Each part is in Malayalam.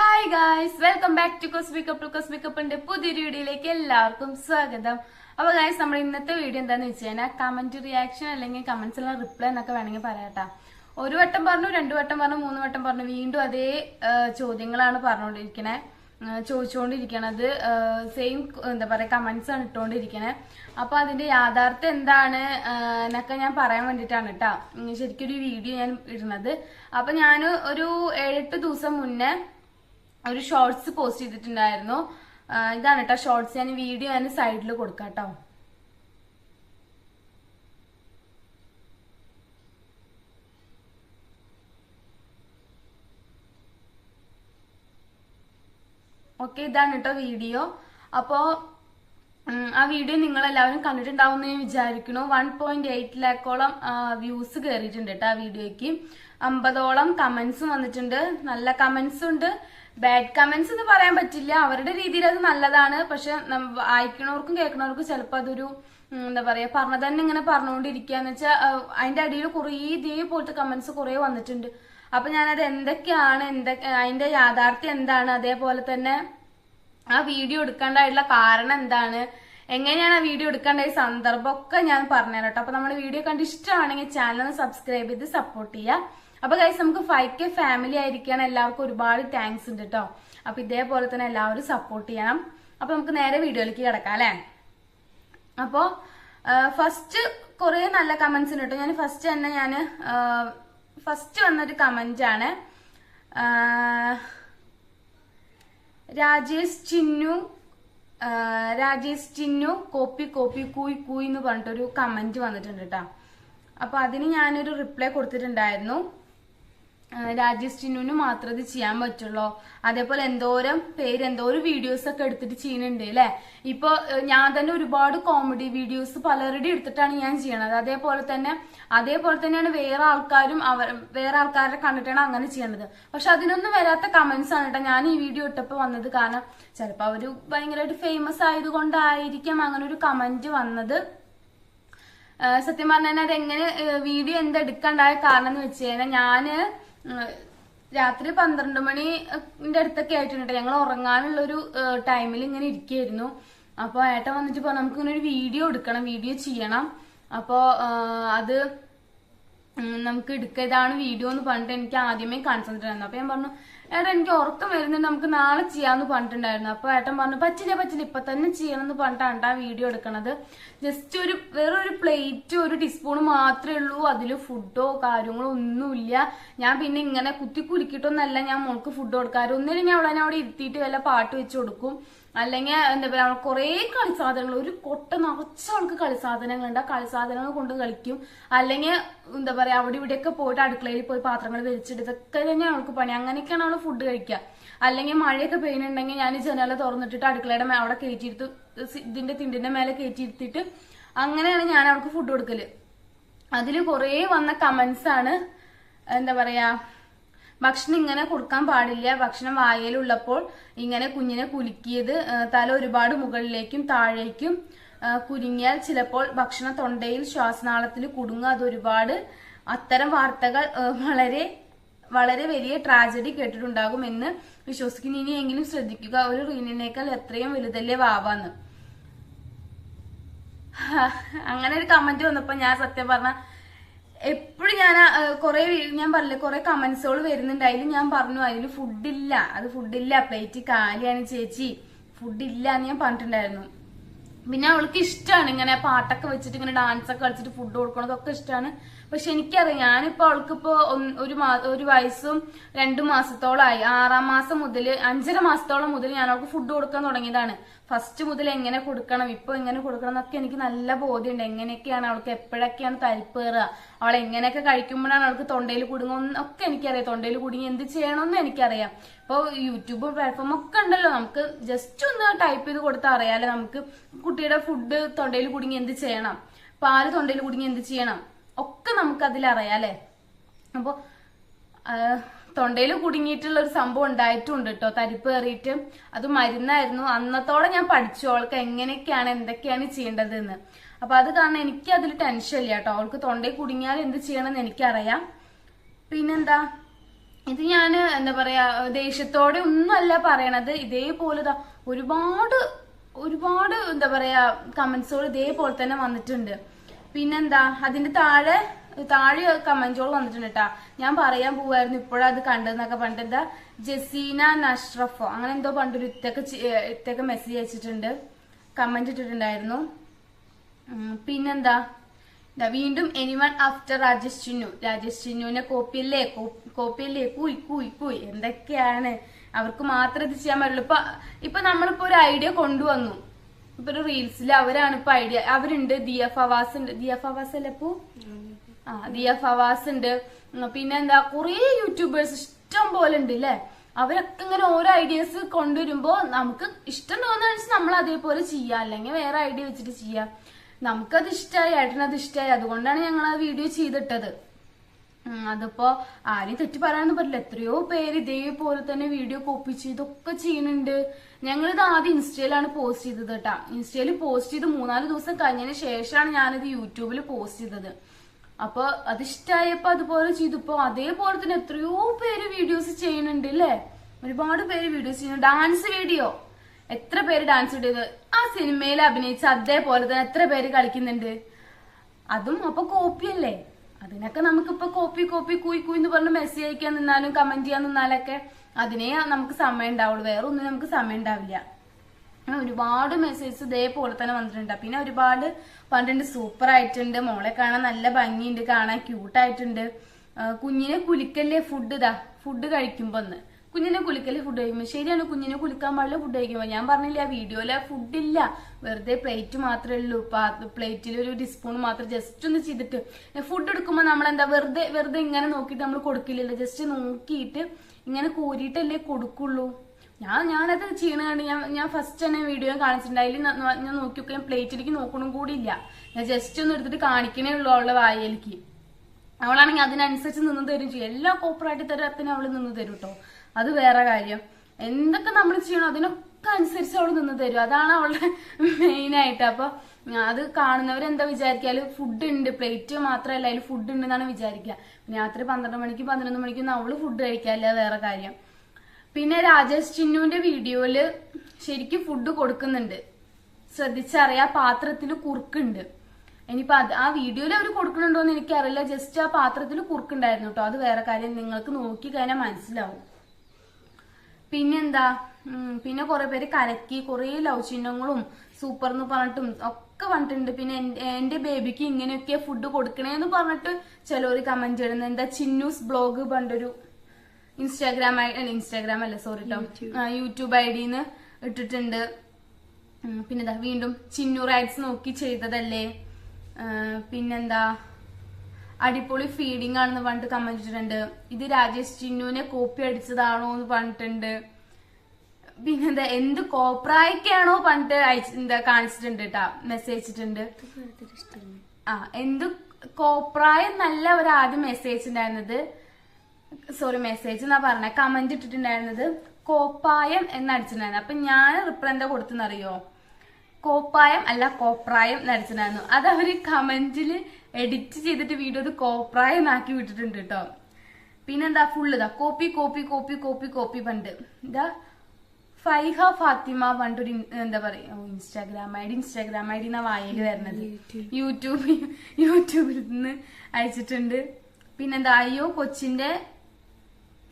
Hi guys welcome back to cosmic cup കോസ്മിക്കപ്പിന്റെ പുതിയൊരു വീഡിയോയിലേക്ക് എല്ലാവർക്കും സ്വാഗതം. അപ്പൊ ഗായ്സ് നമ്മൾ ഇന്നത്തെ വീഡിയോ എന്താന്ന് വെച്ച് കഴിഞ്ഞാൽ കമന്റ് റിയാക്ഷൻ അല്ലെങ്കിൽ കമന്റ്സിലുള്ള റിപ്ലൈ എന്നൊക്കെ വേണമെങ്കിൽ പറയാട്ടാ. ഒരു വട്ടം പറഞ്ഞു രണ്ടു വട്ടം പറഞ്ഞു മൂന്ന് വട്ടം പറഞ്ഞു വീണ്ടും അതേ ചോദ്യങ്ങളാണ് പറഞ്ഞുകൊണ്ടിരിക്കണേ. ചോദിച്ചുകൊണ്ടിരിക്കണത് സെയിം എന്താ പറയാ കമന്റ്സ് ആണ് ഇട്ടുകൊണ്ടിരിക്കണേ. അപ്പൊ അതിന്റെ യാഥാർത്ഥ്യം എന്താണ് എന്നൊക്കെ ഞാൻ പറയാൻ വേണ്ടിയിട്ടാണ് കേട്ടോ ശരിക്കും ഒരു വീഡിയോ ഞാൻ ഇടുന്നത്. അപ്പൊ ഞാൻ ഒരു ഏഴെട്ട് ദിവസം മുന്നേ ഒരു ഷോർട്സ് പോസ്റ്റ് ചെയ്തിട്ടുണ്ടായിരുന്നു. ഇതാണ് കേട്ടോ ഷോർട്സ് ഞാൻ വീഡിയോ ഞാൻ സൈഡിൽ കൊടുക്കാം കേട്ടോ ഓക്കെ ഇതാണ് കേട്ടോ വീഡിയോ അപ്പോ ആ വീഡിയോ നിങ്ങൾ എല്ലാവരും കണ്ടിട്ടുണ്ടാവും എന്ന് ഞാൻ വിചാരിക്കുന്നു വൺ പോയിന്റ് എയ്റ്റ് ലാക്കോളം വ്യൂസ് കയറിയിട്ടുണ്ട് കേട്ടോ ആ വീഡിയോയ്ക്ക് അമ്പതോളം കമന്റ്സും വന്നിട്ടുണ്ട്. നല്ല കമന്റ്സും ഉണ്ട്. ബാഡ് കമന്റ്സ് എന്ന് പറയാൻ പറ്റില്ല. അവരുടെ രീതിയിൽ അത് നല്ലതാണ്. പക്ഷെ വായിക്കണവർക്കും കേൾക്കണവർക്കും ചിലപ്പോൾ അതൊരു എന്താ പറയാ പറഞ്ഞ തന്നെ ഇങ്ങനെ പറഞ്ഞുകൊണ്ടിരിക്കാന്ന് വെച്ചാൽ അതിന്റെ അടിയിൽ കുറേ ഇതേപോലത്തെ കമന്റ്സ് കുറേ വന്നിട്ടുണ്ട്. അപ്പൊ ഞാനത് എന്തൊക്കെയാണ് എന്തൊക്കെ അതിന്റെ യാഥാർത്ഥ്യം എന്താണ്? അതേപോലെ തന്നെ ആ വീഡിയോ എടുക്കേണ്ടതായിട്ടുള്ള കാരണം എന്താണ്? എങ്ങനെയാണ് ആ വീഡിയോ എടുക്കേണ്ട? ഈ സന്ദർഭമൊക്കെ ഞാൻ പറഞ്ഞുതരാം കേട്ടോ. അപ്പൊ നമ്മുടെ വീഡിയോ കണ്ട് ഇഷ്ടമാണെങ്കിൽ ചാനൽ സബ്സ്ക്രൈബ് ചെയ്ത് സപ്പോർട്ട് ചെയ്യുക. അപ്പൊ ഗൈസ് നമുക്ക് ഫൈവ് കെ ഫാമിലി ആയിരിക്കാൻ എല്ലാവർക്കും ഒരുപാട് താങ്ക്സ് ഉണ്ട് കേട്ടോ അപ്പൊ ഇതേപോലെ തന്നെ എല്ലാവരും സപ്പോർട്ട് ചെയ്യണം. അപ്പൊ നമുക്ക് നേരെ വീഡിയോയിലേക്ക് കിടക്കാം അല്ലേ? അപ്പോ ഫസ്റ്റ് കുറെ നല്ല കമന്റ്സ് ഉണ്ട് കേട്ടോ ഞാൻ ഫസ്റ്റ് തന്നെ ഞാൻ ഫസ്റ്റ് വന്നൊരു കമന്റ് ആണ്. രാജേഷ് ചിന്നു രാജേഷ് ചിന്നു കോപ്പി കോപ്പി കൂയ് കൂയ് എന്ന് പറഞ്ഞിട്ടൊരു കമന്റ് വന്നിട്ടുണ്ട് കേട്ടോ അപ്പൊ അതിന് ഞാനൊരു റിപ്ലൈ കൊടുത്തിട്ടുണ്ടായിരുന്നു. ആ, രാജേഷ് ചിന്നുവിന് മാത്രമേ ഇത് ചെയ്യാൻ പറ്റുള്ളൂ. അതേപോലെ എന്തോരം പേര് എന്തോരം വീഡിയോസ് ഒക്കെ എടുത്തിട്ട് ചെയ്യുന്നുണ്ട് അല്ലെ? ഇപ്പൊ ഞാൻ തന്നെ ഒരുപാട് കോമഡി വീഡിയോസ് പലരുടെ എടുത്തിട്ടാണ് ഞാൻ ചെയ്യണത്. അതേപോലെ തന്നെ അതേപോലെ തന്നെയാണ് വേറെ ആൾക്കാരും അവർ വേറെ ആൾക്കാരെ കണ്ടിട്ടാണ് അങ്ങനെ ചെയ്യണത്. പക്ഷെ അതിനൊന്നും വരാത്ത കമന്റ്സ് ആണ് കേട്ടോ ഞാൻ ഈ വീഡിയോ ഇട്ടപ്പോ വന്നത്. കാരണം ചിലപ്പോ അവർ ഭയങ്കരമായിട്ട് ഫേമസ് ആയതുകൊണ്ടായിരിക്കാം അങ്ങനെ ഒരു കമന്റ് വന്നത്. സത്യം പറഞ്ഞാൽ അത് എങ്ങനെ വീഡിയോ എന്തെടുക്കണ്ടായ കാരണം എന്ന് വെച്ച് കഴിഞ്ഞാൽ ഞാൻ രാത്രി പന്ത്രണ്ട് മണിന്റെ അടുത്തൊക്കെ ആയിട്ടുണ്ട്. ഞങ്ങൾ ഉറങ്ങാനുള്ള ഒരു ടൈമിൽ ഇങ്ങനെ ഇരിക്കുകയായിരുന്നു അപ്പോൾ ഏട്ടൻ വന്നിട്ട് പറഞ്ഞു നമുക്ക് ഇങ്ങനെ ഒരു വീഡിയോ എടുക്കണം വീഡിയോ ചെയ്യണം. അപ്പോൾ അത് നമുക്ക് എടുക്കുക ഇതാണ് വീഡിയോ എന്ന് പറഞ്ഞിട്ട് എനിക്ക് ആദ്യമേ കാണിച്ചിട്ടുണ്ടായിരുന്നു അപ്പൊ ഞാൻ പറഞ്ഞു ഏട്ടാ എനിക്ക് ഉറക്കം വരുന്നുണ്ട്. നമുക്ക് നാളെ ചെയ്യാന്ന് പറഞ്ഞിട്ടുണ്ടായിരുന്നു. അപ്പൊ ഏട്ടൻ പറഞ്ഞു പറ്റില്ല പറ്റില്ല? ഇപ്പൊ തന്നെ ചെയ്യണം എന്ന് പറഞ്ഞിട്ടാണ് ആ വീഡിയോ എടുക്കണത്. ജസ്റ്റ് ഒരു വേറൊരു പ്ലേറ്റ് ഒരു ടീസ്പൂൺ മാത്രമേ ഉള്ളൂ. അതിൽ ഫുഡോ കാര്യങ്ങളോ ഒന്നുമില്ല. ഞാൻ പിന്നെ ഇങ്ങനെ കുത്തി കുലുക്കിയിട്ടൊന്നല്ല. ഞാൻ മോൾക്ക് ഫുഡ് കൊടുക്കാറ്. ഒന്നിനും ഞാൻ അവളെ അവിടെ ഇരുത്തിയിട്ട് വല്ല പാട്ട് വെച്ച് കൊടുക്കും. അല്ലെങ്കിൽ എന്താ പറയാ കുറേ കളിസാധനങ്ങൾ ഒരു കൊട്ട നിറച്ച ആൾക്ക് കളിസാധനങ്ങളുണ്ട്. ആ കളിസാധനങ്ങൾ കൊണ്ട് കളിക്കും. അല്ലെങ്കിൽ എന്താ പറയാ അവിടെ ഇവിടെയൊക്കെ പോയിട്ട് അടുക്കളയിൽ പോയി പാത്രങ്ങൾ വലിച്ചിട്ട് ഇതൊക്കെ തന്നെയാണ് അവൾക്ക് പണി. അങ്ങനെയൊക്കെയാണ് അവൾ ഫുഡ് കഴിക്കുക. അല്ലെങ്കിൽ മഴയൊക്കെ പെയ്യുന്നുണ്ടെങ്കിൽ ഞാൻ ജനല തുറന്നിട്ടിട്ട് അടുക്കളയുടെ അവിടെ കയറ്റിയിരുത്തു ഇതിന്റെ തിണ്ടിന്റെ മേലെ കയറ്റിയിരുത്തിട്ട് അങ്ങനെയാണ് ഞാൻ അവൾക്ക് ഫുഡ് കൊടുക്കൽ. അതിൽ കുറേ വന്ന കമന്റ്സ് ആണ് എന്താ പറയാ ഭക്ഷണം ഇങ്ങനെ കൊടുക്കാൻ പാടില്ല. ഭക്ഷണം വായയിലുള്ളപ്പോൾ ഇങ്ങനെ കുഞ്ഞിനെ കുലുക്കിയത് തല ഒരുപാട് മുകളിലേക്കും താഴേക്കും കുരുങ്ങിയാൽ ചിലപ്പോൾ ഭക്ഷണം തൊണ്ടയിൽ ശ്വാസനാളത്തിൽ കുടുങ്ങുക അതൊരുപാട് അത്തരം വാർത്തകൾ വളരെ വളരെ വലിയ ട്രാജഡി കേട്ടിട്ടുണ്ടാകും എന്ന് വിശ്വസിക്കുന്നു. ഇനിയെങ്കിലും ശ്രദ്ധിക്കുക ഒരു റീനിനേക്കാൾ എത്രയും വലുതല്ലേ വാവാന്ന്. അങ്ങനെ ഒരു കമന്റ് വന്നപ്പോ ഞാൻ സത്യം പറഞ്ഞ എപ്പോഴും ഞാൻ കുറെ ഞാൻ പറഞ്ഞില്ലേ കുറെ കമന്റ്സുകൾ വരുന്നുണ്ട്. അതിൽ ഞാൻ പറഞ്ഞു അതിൽ ഫുഡില്ല അത് ഫുഡില്ല പ്ലേറ്റ് കാലിയാണ് ചേച്ചി. ഫുഡില്ല എന്ന് ഞാൻ പറഞ്ഞിട്ടുണ്ടായിരുന്നു. പിന്നെ അവൾക്ക് ഇഷ്ടമാണ് ഇങ്ങനെ പാട്ടൊക്കെ വെച്ചിട്ട് ഇങ്ങനെ ഡാൻസ് ഒക്കെ കളിച്ചിട്ട് ഫുഡ് കൊടുക്കണതൊക്കെ ഇഷ്ടമാണ് പക്ഷെ എനിക്കറിയാം ഞാനിപ്പോ അവൾക്കിപ്പോ ഒരു ഒരു വയസ്സും രണ്ടു മാസത്തോളമായി ആറാം മാസം മുതൽ അഞ്ചര മാസത്തോളം മുതൽ ഞാൻ അവൾക്ക് ഫുഡ് കൊടുക്കാൻ തുടങ്ങിയതാണ്. ഫസ്റ്റ് മുതൽ എങ്ങനെ കൊടുക്കണം ഇപ്പൊ എങ്ങനെ കൊടുക്കണം എന്നൊക്കെ എനിക്ക് നല്ല ബോധ്യമുണ്ട് എങ്ങനെയൊക്കെയാണ് അവൾക്ക് എപ്പോഴൊക്കെയാണ് തരിപ്പേറുക അവൾ എങ്ങനെയൊക്കെ കഴിക്കുമ്പോഴാണ് അവൾക്ക് തൊണ്ടയിൽ കുടുങ്ങുന്ന ഒക്കെ എനിക്കറിയാം. തൊണ്ടയിൽ കുടുങ്ങി എന്ത് ചെയ്യണമെന്ന് എനിക്കറിയാം. ഇപ്പോൾ യൂട്യൂബ് പ്ലാറ്റ്ഫോം ഒക്കെ ഉണ്ടല്ലോ നമുക്ക് ജസ്റ്റ് ഒന്ന് ടൈപ്പ് ചെയ്ത് കൊടുത്താൽ അറിയാലോ നമുക്ക് കുട്ടിയുടെ ഫുഡ് തൊണ്ടയിൽ കുടുങ്ങി എന്ത് ചെയ്യണം? പാൽ തൊണ്ടയിൽ കുടുങ്ങി എന്ത് ചെയ്യണം? ഒക്കെ നമുക്ക് അറിയാം അറിയാലേ അപ്പോ തൊണ്ടയിൽ കുടുങ്ങിയിട്ടുള്ള ഒരു സംഭവം ഉണ്ടായിട്ടുണ്ട് കേട്ടോ. തരിപ്പ് കയറിയിട്ട്. അത് മരുന്നായിരുന്നു. അന്നത്തോടെ ഞാൻ പഠിച്ചു അവൾക്ക് എങ്ങനെയൊക്കെയാണ് എന്തൊക്കെയാണ് ചെയ്യേണ്ടത് എന്ന് അപ്പൊ അത് കാരണം എനിക്ക് അതിൽ ടെൻഷൻ ഇല്ല കേട്ടോ. അവൾക്ക് തൊണ്ടയിൽ കുടുങ്ങിയാൽ എന്ത് ചെയ്യണമെന്ന് എനിക്കറിയാം. പിന്നെന്താ? ഇത് ഞാൻ എന്താ പറയാ ദേഷ്യത്തോടെ ഒന്നുമല്ല പറയണത്. ഇതേപോലെ ഒരുപാട് ഒരുപാട് എന്താ പറയാ കമന്റ്സുകൾ ഇതേപോലെ തന്നെ വന്നിട്ടുണ്ട്. പിന്നെന്താ? അതിന്റെ താഴെ താഴെ കമന്റുകൾ വന്നിട്ടുണ്ട് കേട്ടാ ഞാൻ പറയാൻ പോവായിരുന്നു ഇപ്പോഴത് കണ്ടതെന്നൊക്കെ പറഞ്ഞിട്ട് എന്താ? ജസീന നഷ്റഫോ. അങ്ങനെ എന്തോ പണ്ടൊരു ഇത്തൊക്കെ ഇത്തൊക്കെ മെസ്സേജ് അയച്ചിട്ടുണ്ട്. കമന്റ് ഇട്ടിട്ടുണ്ടായിരുന്നു. പിന്നെന്താ? വീണ്ടും എനിവൺ ആഫ്റ്റർ രാജേഷ് ചിന്നു. രാജേഷ് ചിന്നുവിനെ കോപ്പിയല്ലേ കോപ്പിയല്ലേ കൂയ് കൂയ് കൂയ്. എന്തൊക്കെയാണ്? അവർക്ക് മാത്രം ഇത് ചെയ്യാൻ പറ്റുള്ളൂ. ഇപ്പൊ ഇപ്പൊ നമ്മളിപ്പോ ഒരു ഐഡിയ കൊണ്ടുവന്നു. ഇപ്പൊ റീൽസിൽ അവരാണ് ഇപ്പൊ ഐഡിയ അവരുണ്ട് ദിയ ഫവാസ് ഉണ്ട്. ദിയ ഫവാസ് അല്ലേ ഇപ്പോ ആ ദിയ ഫവാസ് ഉണ്ട്. പിന്നെ എന്താ കുറെ യൂട്യൂബേഴ്സ് ഇഷ്ടം പോലെ ഉണ്ട് അല്ലേ അവരൊക്കെ ഇങ്ങനെ ഓരോ ഐഡിയാസ് കൊണ്ടുവരുമ്പോ നമുക്ക് ഇഷ്ടം തോന്നുന്ന നമ്മൾ അതേപോലെ ചെയ്യാം. അല്ലെങ്കിൽ വേറെ ഐഡിയ വെച്ചിട്ട് ചെയ്യാം. നമുക്കത് ഇഷ്ടമായി ഏട്ടനത് ഇഷ്ടമായി അതുകൊണ്ടാണ് ഞങ്ങൾ ആ വീഡിയോ ചെയ്തിട്ടത്. അതിപ്പോ ആരെയും തെറ്റി പറയാനൊന്നും പറ്റില്ല. എത്രയോ പേര് ഇതേപോലെ തന്നെ വീഡിയോ കോപ്പി ചെയ്തൊക്കെ ചെയ്യുന്നുണ്ട്. ഞങ്ങളിത് ആദ്യം ഇൻസ്റ്റയിലാണ് പോസ്റ്റ് ചെയ്തത് കേട്ടാ ഇൻസ്റ്റയിൽ പോസ്റ്റ് ചെയ്ത് മൂന്നാൽ ദിവസം കഴിഞ്ഞതിന് ശേഷമാണ് ഞാനിത് യൂട്യൂബിൽ പോസ്റ്റ് ചെയ്തത്. അപ്പൊ അത് ഇഷ്ടമായപ്പോ അതുപോലെ ചെയ്തപ്പോ അതേപോലെ തന്നെ എത്രയോ പേര് വീഡിയോസ് ചെയ്യുന്നുണ്ട് അല്ലേ ഒരുപാട് പേര് വീഡിയോസ് ചെയ്യുന്നു ഡാൻസ് വീഡിയോ എത്ര പേര് ഡാൻസ് വീഡിയോ ആ സിനിമയിൽ അഭിനയിച്ച അതേപോലെ തന്നെ എത്ര പേര് കളിക്കുന്നുണ്ട്? അതും അപ്പൊ കോപ്പിയല്ലേ അതിനൊക്കെ നമുക്കിപ്പോ കോപ്പി കോപ്പി കൂയി കൂയി എന്ന് പറഞ്ഞ് മെസ്സേജ് അയക്കാൻ നിന്നാലും കമന്റ് ചെയ്യാൻ നിന്നാലൊക്കെ അതിനേ നമുക്ക് സമയം ഉണ്ടാവുള്ളൂ. വേറെ ഒന്നും നമുക്ക് സമയം ഉണ്ടാവില്ല. ഒരുപാട് മെസ്സേജ് ഇതേപോലെ തന്നെ വന്നിട്ടുണ്ട്. പിന്നെ ഒരുപാട് പണ്ടുണ്ട് സൂപ്പർ ആയിട്ടുണ്ട്. മോളെ കാണാൻ നല്ല ഭംഗിയുണ്ട് കാണാൻ ക്യൂട്ടായിട്ടുണ്ട് കുഞ്ഞിനെ കുലിക്കല്ലേ ഫുഡ് ഇതാ? ഫുഡ് കഴിക്കുമ്പോ ഒന്ന്. കുഞ്ഞിനെ കുളിക്കൽ ഫുഡ് കഴിക്കുമ്പോൾ ശരിയാണ് കുഞ്ഞിനെ കുളിക്കാൻ പാടില്ല ഫുഡ് കഴിക്കുമ്പോൾ ഞാൻ പറഞ്ഞില്ല വീഡിയോയിലെ ഫുഡ് ഇല്ല. വെറുതെ പ്ലേറ്റ് മാത്രമേ ഉള്ളൂ. പ്ലേറ്റിൽ ഒരു ഡിസ്പൂൺ മാത്രം ജസ്റ്റ് ഒന്ന് ചെയ്തിട്ട് ഫുഡ് എടുക്കുമ്പോൾ നമ്മൾ എന്താ വെറുതെ വെറുതെ ഇങ്ങനെ നോക്കിയിട്ട് നമ്മൾ കൊടുക്കില്ലല്ലോ. ജസ്റ്റ് നോക്കിയിട്ട് ഇങ്ങനെ കോരിയിട്ടല്ലേ കൊടുക്കുള്ളൂ. ഞാൻ ഞാനത് ചെയ്യണ കണ്ട് ഞാൻ ഞാൻ ഫസ്റ്റ് തന്നെ വീഡിയോ കാണിച്ചിട്ടുണ്ട്. അതിൽ ഞാൻ നോക്കി നോക്കി പ്ലേറ്റിലേക്ക് നോക്കണം കൂടി ഇല്ല. ഞാൻ ജസ്റ്റ് ഒന്ന് എടുത്തിട്ട് കാണിക്കണേ ഉള്ളൂ അവളുടെ വായയിലേക്ക് അവളാണെങ്കിൽ അതിനനുസരിച്ച് നിന്ന് തരും ചെയ്യും. എല്ലാ കോപ്പറായിട്ട് തരത്തിന് അവൾ നിന്ന് തരും കേട്ടോ അത് വേറെ കാര്യം. എന്തൊക്കെ നമ്മൾ ചെയ്യണോ അതിനൊക്കെ അനുസരിച്ച് അവൾ നിന്ന് തരും. അതാണ് അവളുടെ മെയിൻ ആയിട്ട്. അപ്പൊ അത് കാണുന്നവർ എന്താ വിചാരിക്കാൽ? ഫുഡ് ഉണ്ട്. പ്ലേറ്റ് മാത്രമല്ല അതിൽ ഫുഡ് ഉണ്ടെന്നാണ് വിചാരിക്കുക. രാത്രി പന്ത്രണ്ട് മണിക്ക് പതിനൊന്ന് മണിക്കും അവൾ ഫുഡ് കഴിക്കാല്ല വേറെ കാര്യം. പിന്നെ രാജേഷ് ചിന്നുവിന്റെ വീഡിയോയിൽ ശരിക്കും ഫുഡ് കൊടുക്കുന്നുണ്ട്. ശ്രദ്ധിച്ചറിയാ പാത്രത്തിൽ കുറുക്കുണ്ട്. ഇനിയിപ്പോ അത് ആ വീഡിയോയിൽ അവർ കൊടുക്കണുണ്ടോന്ന് എനിക്കറിയില്ല. ജസ്റ്റ് ആ പാത്രത്തിൽ കുറുക്കുണ്ടായിരുന്നു കേട്ടോ. അത് വേറെ കാര്യം. നിങ്ങൾക്ക് നോക്കി കഴിഞ്ഞാൽ മനസ്സിലാവും. പിന്നെന്താ? പിന്നെ കുറെ പേര് കലക്കി കുറെ ലവ് ചിഹ്നങ്ങളും സൂപ്പർ എന്ന് പറഞ്ഞിട്ടും ഒക്കെ പറഞ്ഞിട്ടുണ്ട് പിന്നെ എന്റെ ബേബിക്ക് ഇങ്ങനെയൊക്കെ ഫുഡ് കൊടുക്കണേന്ന് പറഞ്ഞിട്ട് ചിലവര് കമന്റ് ഇടുന്നത് എന്താ ചിന്നൂസ് ബ്ലോഗ് പണ്ടൊരു ഇൻസ്റ്റാഗ്രാം ഐ അല്ല ഇൻസ്റ്റാഗ്രാം അല്ല സോറി കേട്ടോ യൂട്യൂബ് ഐ ഡിന്ന് ഇട്ടിട്ടുണ്ട്. പിന്നെന്താ വീണ്ടും ചിന്നു റൈറ്റ്സ് നോക്കി ചെയ്തതല്ലേ? പിന്നെന്താ? അടിപൊളി ഫീഡിംഗ് ആണെന്ന് പറഞ്ഞിട്ട് കമന്റ് ചെയ്തിട്ടുണ്ട് ഇത് രാജേഷ് ചിന്നുവിനെ കോപ്പി അടിച്ചതാണോ എന്ന് പറഞ്ഞിട്ടുണ്ട്. പിന്നെന്താ എന്ത് കോപ്രായൊക്കെയാണോ പണ്ട് അയച്ച എന്താ കാണിച്ചിട്ടുണ്ട് കേട്ടാ മെസ്സേജ് അയച്ചിട്ടുണ്ട്. ആ എന്ത് കോപ്രായം നല്ല ഒരു ആദ്യം മെസ്സേജ് ഉണ്ടായിരുന്നത്. സോറി മെസ്സേജ് എന്നാ പറഞ്ഞ കമന്റ് ഇട്ടിട്ടുണ്ടായിരുന്നത്. കോപ്പായം എന്നടിച്ചിട്ടുണ്ടായിരുന്നു അപ്പൊ ഞാൻ റിപ്ലൈ എന്താ കൊടുത്തെന്നറിയോ കോപ്പായം അല്ല കോപ്രായം നടിച്ചിട്ടായിരുന്നു അത് അവർ കമന്റിൽ എഡിറ്റ് ചെയ്തിട്ട് വീഡിയോ അത് കോപ്രായം ആക്കി വിട്ടിട്ടുണ്ട് കേട്ടോ പിന്നെന്താ ഫുള്ള് ഇതാ. Copy copy copy copy copy പണ്ട്. ഇതാ ഫൈഹ ഫാത്തിമ പണ്ടൊരു എന്താ പറയാ? Instagram I D Instagram I D എന്നാ വായയിൽ വരുന്നത് യൂട്യൂബ്. യൂട്യൂബിൽ നിന്ന് അയച്ചിട്ടുണ്ട്. പിന്നെന്താ അയ്യോ കൊച്ചിന്റെ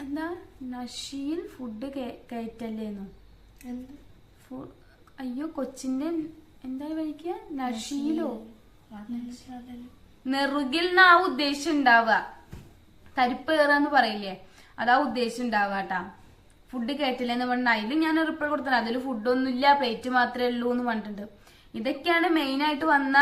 എന്താ നഷീൽ ഫുഡ് കയറ്റല്ലേന്നു? അയ്യോ കൊച്ചിന്റെ എന്താ വിളിക്കുക നഷീലോ? നെറുകിൽ ആ ഉദ്ദേശം ഉണ്ടാവുക തരിപ്പ് കയറാന്ന് പറയില്ലേ? അതാ ഉദ്ദേശം ഉണ്ടാവുക കേട്ടാ ഫുഡ് കേട്ടില്ലെന്ന് പറഞ്ഞ അതിൽ ഞാൻ റിപ്ലൈ കൊടുത്തത് അതിൽ ഫുഡൊന്നും ഇല്ല പ്ലേറ്റ് മാത്രമേ ഉള്ളൂ എന്ന് പറഞ്ഞിട്ടുണ്ട്. ഇതൊക്കെയാണ് മെയിൻ ആയിട്ട് വന്ന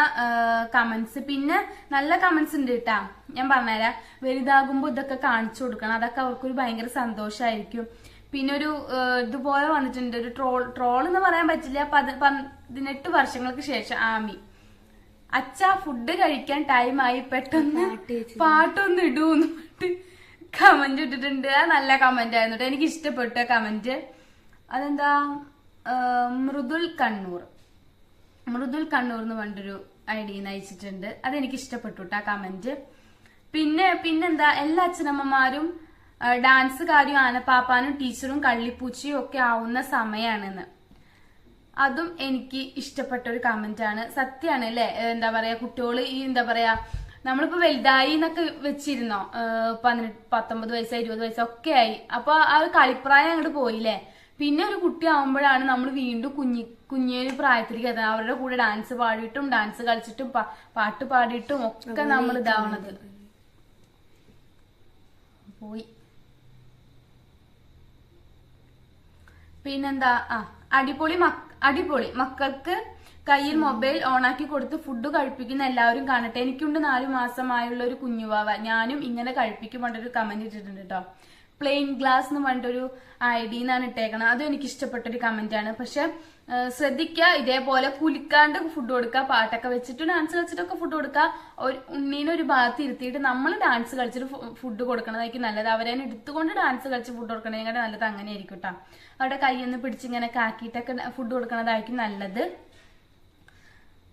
കമന്റ്സ് പിന്നെ നല്ല കമന്റ്സ് ഉണ്ട് കേട്ടാ ഞാൻ പറഞ്ഞുതരാം. വലുതാകുമ്പോ ഇതൊക്കെ കാണിച്ചു കൊടുക്കണം. അതൊക്കെ അവർക്കൊരു ഭയങ്കര സന്തോഷമായിരിക്കും പിന്നെ ഒരു ഇതുപോലെ വന്നിട്ടുണ്ട്. ഒരു ട്രോൾ ട്രോൾ എന്ന് പറയാൻ പറ്റില്ല. പതി- പതിനെട്ട് വർഷങ്ങൾക്ക് ശേഷം ആമി. അച്ഛ ഫുഡ് കഴിക്കാൻ ടൈമായി പെട്ടെന്ന് പാട്ടൊന്ന് ഇടൂന്ന് കമന്റ് ഇട്ടിട്ടുണ്ട്. നല്ല കമന്റ് ആയിരുന്നു കേട്ടോ എനിക്ക് ഇഷ്ടപ്പെട്ട കമന്റ് അതെന്താ? മൃദുൽ കണ്ണൂർ. മൃദുൽ കണ്ണൂർ എന്ന് പറഞ്ഞൊരു ഐഡിയ നയിച്ചിട്ടുണ്ട്. അതെനിക്ക് ഇഷ്ടപ്പെട്ടു കേട്ടോ ആ കമന്റ് പിന്നെ പിന്നെന്താ? എല്ലാ അച്ഛനമ്മമാരും ഡാൻസ് കാര്യം ആനപ്പാപ്പാനും ടീച്ചറും കള്ളിപ്പൂച്ചയും ഒക്കെ ആവുന്ന സമയമാണെന്ന് അതും എനിക്ക് ഇഷ്ടപ്പെട്ട ഒരു കമന്റ് ആണ്. സത്യമാണ് അല്ലേ എന്താ പറയാ കുട്ടികൾ ഈ എന്താ പറയാ നമ്മളിപ്പോ വലുതായി എന്നൊക്കെ വെച്ചിരുന്നോ? പതിനെട്ട് പത്തൊമ്പത് വയസ്സ് ഇരുപത് വയസ്സ് ഒക്കെ ആയി. അപ്പൊ ആ ഒരു കളിപ്രായം അങ്ങോട്ട് പോയില്ലേ? പിന്നെ ഒരു കുട്ടി ആവുമ്പോഴാണ് നമ്മൾ വീണ്ടും കുഞ്ഞി കുഞ്ഞൊരു പ്രായത്തിലേക്ക് എത്തുന്നത് അവരുടെ കൂടെ ഡാൻസ് പാടിയിട്ടും ഡാൻസ് കളിച്ചിട്ടും പാട്ട് പാടിയിട്ടും ഒക്കെ നമ്മൾ ഇതാവണത്. പോയി. പിന്നെന്താ? ആ അടിപൊളി അടിപൊളി. മക്കൾക്ക് കയ്യിൽ മൊബൈൽ ഓണാക്കി കൊടുത്ത് ഫുഡ് കഴിപ്പിക്കുന്ന എല്ലാവരും കാണട്ടെ. എനിക്കുണ്ട് നാലു മാസമായുള്ള ഒരു കുഞ്ഞുവാവ. ഞാനും ഇങ്ങനെ കഴിപ്പിക്കും പറഞ്ഞൊരു കമന്റ് ഇട്ടിട്ടുണ്ട് കേട്ടോ പ്ലെയിൻ ഗ്ലാസ് എന്ന് പറഞ്ഞിട്ടൊരു ഐ ഡി എന്നാണ് ഇട്ടേക്കണത്. അതും എനിക്ക് ഇഷ്ടപ്പെട്ട ഒരു കമന്റ് ആണ്. പക്ഷെ ശ്രദ്ധിക്കുക ഇതേപോലെ കുലിക്കാണ്ട് ഫുഡ് കൊടുക്കുക പാട്ടൊക്കെ വെച്ചിട്ട് ഡാൻസ് കളിച്ചിട്ടൊക്കെ ഫുഡ് കൊടുക്കുക ഒരു ഉണ്ണീനെ ഒരു ഭാഗത്ത് ഇരുത്തിയിട്ട് നമ്മൾ ഡാൻസ് കളിച്ചിട്ട് ഫുഡ് കൊടുക്കണതായിരിക്കും നല്ലത്. അവരെ എടുത്തുകൊണ്ട് ഡാൻസ് കളിച്ച് ഫുഡ് കൊടുക്കണതിനെക്കാട്ട് നല്ലത് അങ്ങനെ ആയിരിക്കും കേട്ടോ അവരുടെ കൈയൊന്ന് പിടിച്ചിങ്ങനെ കാക്കിയിട്ടൊക്കെ ഫുഡ് കൊടുക്കണതായിരിക്കും നല്ലത്.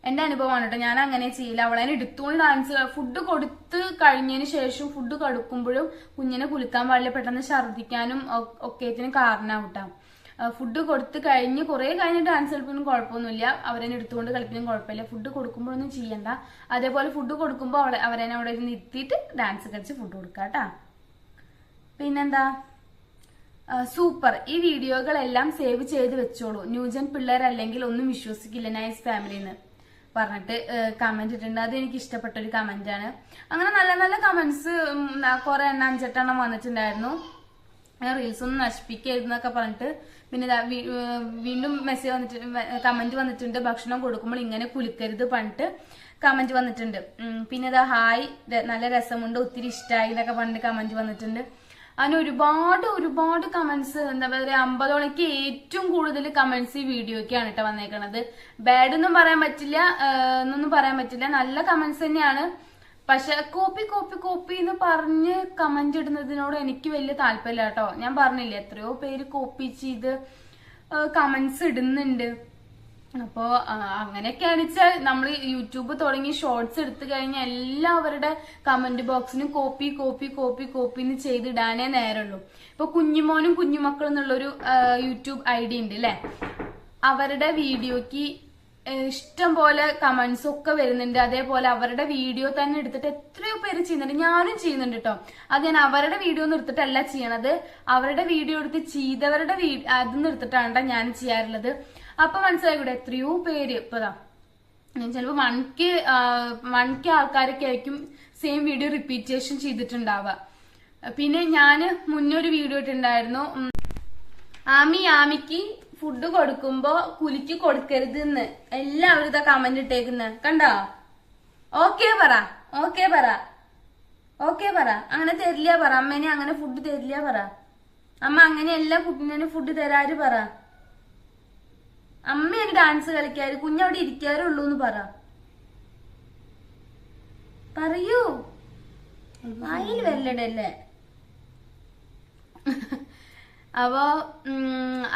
എന്റെ അനുഭവമാണ് കേട്ടോ ഞാൻ അങ്ങനെ ചെയ്യില്ല. അവളെ എടുത്തുകൊണ്ട് ഡാൻസ് ഫുഡ് കൊടുത്ത് കഴിഞ്ഞതിന് ശേഷം ഫുഡ് കൊടുക്കുമ്പോഴും കുഞ്ഞിനെ കുലുക്കാൻ പാടില്ല. പെട്ടെന്ന് ഛർദ്ദിക്കാനും ഒക്കെ ഇതിന് കേട്ടോ ഫുഡ് കൊടുത്ത് കഴിഞ്ഞ് കുറെ കഴിഞ്ഞ് ഡാൻസ് കളിപ്പിനും കുഴപ്പമൊന്നുമില്ല. അവരെ എടുത്തുകൊണ്ട് കളിപ്പിനും കുഴപ്പമില്ല. ഫുഡ് കൊടുക്കുമ്പോഴൊന്നും ചെയ്യണ്ട. അതേപോലെ ഫുഡ് കൊടുക്കുമ്പോൾ അവളെ അവരെ അവിടെ ഇരുന്ന് ഇരുത്തിയിട്ട് ഡാൻസ് കളിച്ച് ഫുഡ് കൊടുക്കാം കേട്ടാ പിന്നെന്താ? സൂപ്പർ ഈ വീഡിയോകളെല്ലാം സേവ് ചെയ്ത് വെച്ചോളൂ. ന്യൂജൻ പിള്ളേരല്ലെങ്കിൽ ഒന്നും വിശ്വസിക്കില്ല. നൈസ് ഫാമിലിന്ന് പറഞ്ഞിട്ട് കമന്റ് ഇട്ടിട്ടുണ്ട്. അത് എനിക്ക് ഇഷ്ടപ്പെട്ട ഒരു കമന്റ് ആണ്. അങ്ങനെ നല്ല നല്ല കമന്റ്സ് കുറെ എണ്ണം അഞ്ചെട്ടെണ്ണം വന്നിട്ടുണ്ടായിരുന്നു. റീൽസ് ഒന്നും നശിപ്പിക്കായിരുന്നൊക്കെ പറഞ്ഞിട്ട് പിന്നെ വീണ്ടും മെസ്സേജ് വന്നിട്ട് കമന്റ് വന്നിട്ടുണ്ട്. ഭക്ഷണം കൊടുക്കുമ്പോൾ ഇങ്ങനെ കുലുക്കരുത് പറഞ്ഞിട്ട് കമന്റ് വന്നിട്ടുണ്ട്. പിന്നെ ഇതാ ഹായ് നല്ല രസമുണ്ട് ഒത്തിരി ഇഷ്ടമായി എന്നൊക്കെ പറഞ്ഞിട്ട് കമന്റ് വന്നിട്ടുണ്ട്. അങ്ങനെ ഒരുപാട് ഒരുപാട് കമന്റ്സ് എന്താ പറയുക അമ്പതോളക്ക് ഏറ്റവും കൂടുതൽ കമന്റ്സ് ഈ വീഡിയോക്കാണ് കേട്ടോ വന്നേക്കണത്. ബാഡ് ഒന്നും പറയാൻ പറ്റില്ല എന്നൊന്നും പറയാൻ പറ്റില്ല. നല്ല കമന്റ്സ് തന്നെയാണ്. പക്ഷെ കോപ്പി കോപ്പി കോപ്പി എന്ന് പറഞ്ഞ് കമന്റ് ഇടുന്നതിനോട് എനിക്ക് വലിയ താല്പര്യമില്ല കേട്ടോ. ഞാൻ പറഞ്ഞില്ലേ എത്രയോ പേര് കോപ്പി ചെയ്ത് കമന്റ്സ് ഇടുന്നുണ്ട്. അപ്പോ അങ്ങനെയൊക്കെ വെച്ചാൽ നമ്മൾ യൂട്യൂബ് തുടങ്ങി ഷോർട്സ് എടുത്തു കഴിഞ്ഞാൽ എല്ലാവരുടെ കമന്റ് ബോക്സിനും കോപ്പി കോപ്പി കോപ്പി കോപ്പി എന്ന് ചെയ്തിടാനേ നേരമുള്ളൂ ഇപ്പൊ കുഞ്ഞുമോനും കുഞ്ഞുമക്കളും എന്നുള്ളൊരു യൂട്യൂബ് ഐ ഡി ഉണ്ട് അല്ലെ അവരുടെ വീഡിയോക്ക് ഇഷ്ടം പോലെ കമന്റ്സ് ഒക്കെ വരുന്നുണ്ട്. അതേപോലെ അവരുടെ വീഡിയോ തന്നെ എടുത്തിട്ട് എത്രയോ പേര് ചെയ്യുന്നുണ്ട്. ഞാനും ചെയ്യുന്നുണ്ട് കേട്ടോ അത് ഞാൻ അവരുടെ വീഡിയോ ഒന്നും എടുത്തിട്ടല്ല ചെയ്യണത്. അവരുടെ വീഡിയോ എടുത്ത് ചെയ്തവരുടെ വീ അതൊന്നും എടുത്തിട്ടാണ് ഞാൻ ചെയ്യാറുള്ളത്. അപ്പൊ മനസ്സിലായിക്കൂടെ എത്രയോ പേര് ഇപ്പതാ ചിലപ്പോൾ വൺ കെ ആൾക്കാരൊക്കെ ആയിരിക്കും സെയിം വീഡിയോ റിപ്പീറ്റേഷൻ ചെയ്തിട്ടുണ്ടാവുക. പിന്നെ ഞാൻ മുന്നൊരു വീഡിയോ ഇട്ടുണ്ടായിരുന്നു ആമി ആമിക്ക് ഫുഡ് കൊടുക്കുമ്പോ കുലിക്ക് കൊടുക്കരുത് എന്ന് എല്ലാവരും ഇതാ കമന്റ് ഇട്ടേക്കുന്ന. കണ്ടോ? ഓക്കെ പറ. ഓക്കെ പറ. ഓക്കെ പറ. അങ്ങനെ തരില്ല പറ. അമ്മേനെ അങ്ങനെ ഫുഡ് തരില്ല പറ. അമ്മ അങ്ങനെയല്ല കുട്ടിനെ ഫുഡ് തരാറ് പറ. അമ്മയാണ് ഡാൻസ് കളിക്കാറ് കുഞ്ഞവിടെ ഇരിക്കാറേ ഉള്ളൂ എന്ന് പറ. പറയൂ. വായിൽ വരലടല്ലേ അപ്പോ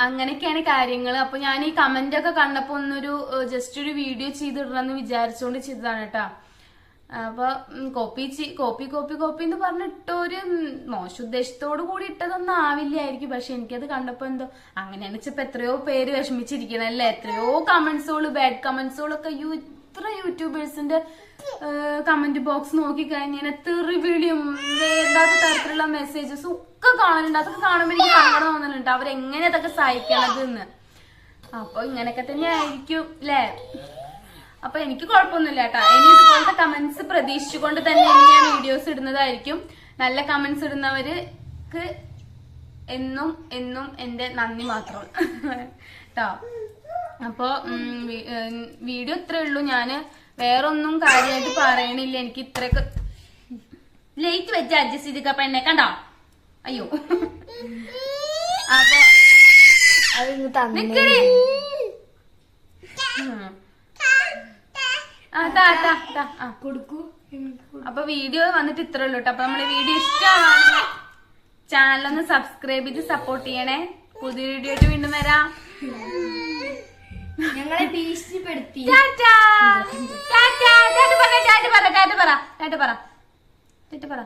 അങ്ങനെയൊക്കെയാണ് കാര്യങ്ങൾ. അപ്പൊ ഞാൻ ഈ കമന്റ് ഒക്കെ കണ്ടപ്പോ ഒന്നൊരു ജസ്റ്റ് ഒരു വീഡിയോ ചെയ്തിടണമെന്ന് വിചാരിച്ചുകൊണ്ട് ചെയ്തതാണ് കേട്ടാ. അപ്പൊ കോപ്പി കോപ്പി കോപ്പി കോപ്പി എന്ന് പറഞ്ഞിട്ട് ഒരു മോശ ഉദ്ദേശത്തോടു കൂടി ഇട്ടതൊന്നും ആവില്ലായിരിക്കും. പക്ഷെ എനിക്കത് കണ്ടപ്പോ എന്തോ അങ്ങനെയാണ് വെച്ചപ്പോ എത്രയോ പേര് വിഷമിച്ചിരിക്കണല്ലേ എത്രയോ കമന്റ്സുകൾ ബാഡ് കമന്റ്സുകളൊക്കെ യു ഇത്ര യൂട്യൂബേഴ്സിന്റെ കമന്റ് ബോക്സ് നോക്കി കഴിഞ്ഞാൽ തെറി വിളിയും വേണ്ടാത്ത തരത്തിലുള്ള മെസ്സേജസ് ഒക്കെ കാണുന്നുണ്ട്. അതൊക്കെ കാണുമ്പോൾ എനിക്ക് സങ്കടം തോന്നുന്നുണ്ട്. അവരെങ്ങനെ അതൊക്കെ സഹിക്കണത് എന്ന്. അപ്പൊ ഇങ്ങനെയൊക്കെ തന്നെ ആയിരിക്കും ല്ലേ അപ്പൊ എനിക്ക് കുഴപ്പമൊന്നുമില്ല കേട്ടാ. ഇനി ഇതുപോലത്തെ കമന്റ്സ് പ്രതീക്ഷിച്ചുകൊണ്ട് തന്നെ ഞാൻ വീഡിയോസ് ഇടുന്നതായിരിക്കും. നല്ല കമന്റ്സ് ഇടുന്നവർക്ക് എന്നും എന്നും എന്റെ നന്ദി മാത്രം. കേട്ടോ അപ്പോ വീഡിയോ ഇത്രേ ഉള്ളൂ. ഞാൻ വേറൊന്നും കാര്യമായിട്ട് പറയണില്ല. എനിക്ക് ഇത്രയൊക്കെ ലേറ്റ് വെച്ച് അഡ്ജസ്റ്റ് ചെയ്തിക്കപ്പ എന്നെ കണ്ടോ? അയ്യോ. അപ്പൊ അത് കൊടുക്കൂ അപ്പൊ വീഡിയോ വന്നിട്ട് ഇത്രേ ഉള്ളൂ കേട്ടോ അപ്പൊ നമ്മുടെ വീഡിയോ ഇഷ്ടമാണെങ്കിൽ ചാനലൊന്ന് സബ്സ്ക്രൈബ് ചെയ്ത് സപ്പോർട്ട് ചെയ്യണേ പുതിയ വീഡിയോ ആയിട്ട് വീണ്ടും വരാം ഞങ്ങളെ ഭീഷണിപ്പെടുത്തി പറ പറ പറ